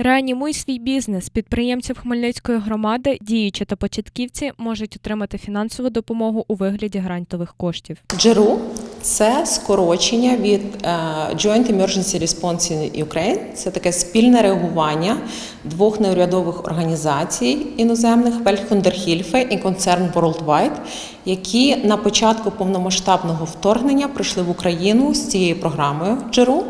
Реанімуй свій бізнес. Підприємців Хмельницької громади, діючі та початківці можуть отримати фінансову допомогу у вигляді грантових коштів. GERU – це скорочення від е, Joint Emergency Response in Ukraine. Це таке спільне реагування двох неурядових організацій іноземних Welthunderhilfe і Concern Worldwide, які на початку повномасштабного вторгнення прийшли в Україну з цією програмою GERU,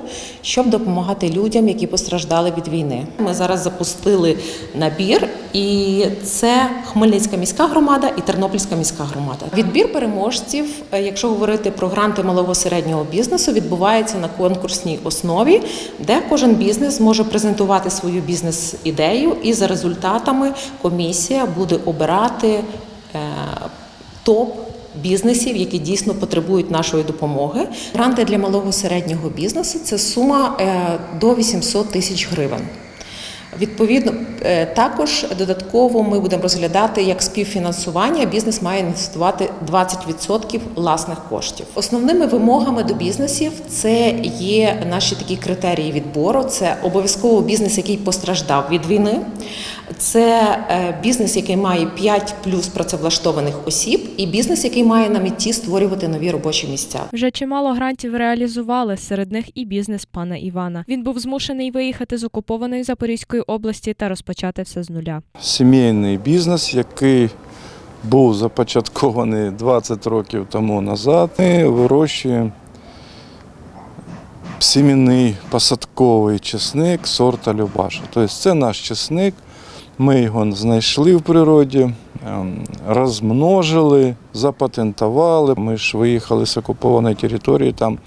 щоб допомагати людям, які постраждали від війни. Ми зараз запустили набір, і це Хмельницька міська громада і Тернопільська міська громада. Відбір переможців, е, якщо говорити про гранти малого середнього бізнесу, відбувається на конкурсній основі, де кожен бізнес може презентувати свою бізнес-ідею, і за результатами комісія буде обирати е, топ. Бізнесів, які дійсно потребують нашої допомоги. Гранти для малого середнього бізнесу це сума е, до 800 тисяч гривень. Відповідно, е, також додатково ми будемо розглядати як співфінансування. Бізнес має інвестувати 20% власних коштів. Основними вимогами до бізнесів це є наші такі критерії відбору. Це обов'язково бізнес, який постраждав від війни. Це е, бізнес, який має 5 плюс працевлаштованих осіб, і бізнес, який має на меті створювати нові робочі місця. Вже чимало грантів реалізували, серед них і бізнес пана Івана. Він був змушений виїхати з окупованої Запорізької області та розпочати все з нуля. сімейний бізнес, який був започаткований 20 років тому назад. Ми вирощуємо сімейний посадковий чесник сорта Любаша. Тобто це наш чесник. Ми його знайшли в природі, ем, розмножили, запатентували. Ми ж виїхали з окупованої території. Там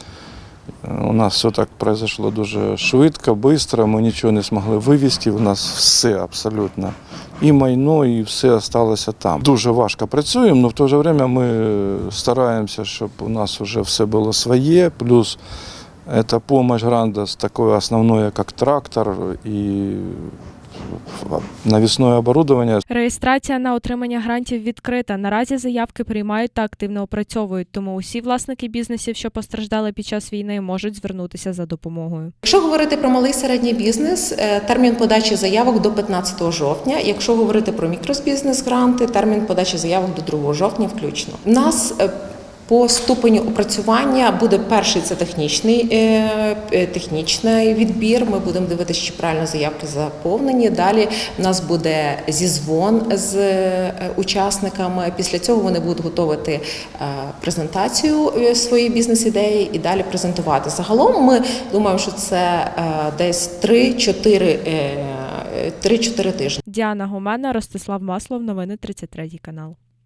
е, у нас все так произошло дуже швидко, швидко. Ми нічого не змогли вивезти. У нас все абсолютно. І майно, і все залишилося там. Дуже важко працюємо, але в то же время ми стараємося, щоб у нас вже все було своє. Плюс це допомога гранда з такою основною, як трактор і навісне оборудовання. Реєстрація на отримання грантів відкрита. Наразі заявки приймають та активно опрацьовують, тому усі власники бізнесів, що постраждали під час війни, можуть звернутися за допомогою. Якщо говорити про малий середній бізнес, е, термін подачі заявок до 15 жовтня. Якщо говорити про мікробізнес гранти, термін подачі заявок до 2 жовтня включно. У нас е, по ступеню опрацювання буде перший це технічний, е, е, технічний відбір. Ми будемо дивитися, чи правильно заявки заповнені. Далі в нас буде зізвон з е, учасниками. Після цього вони будуть готувати презентацію своєї бізнес-ідеї і далі презентувати. Загалом ми думаємо, що це десь 3-4 е, 3-4 тижні. Діана Гумена, Ростислав Маслов, новини 33 канал.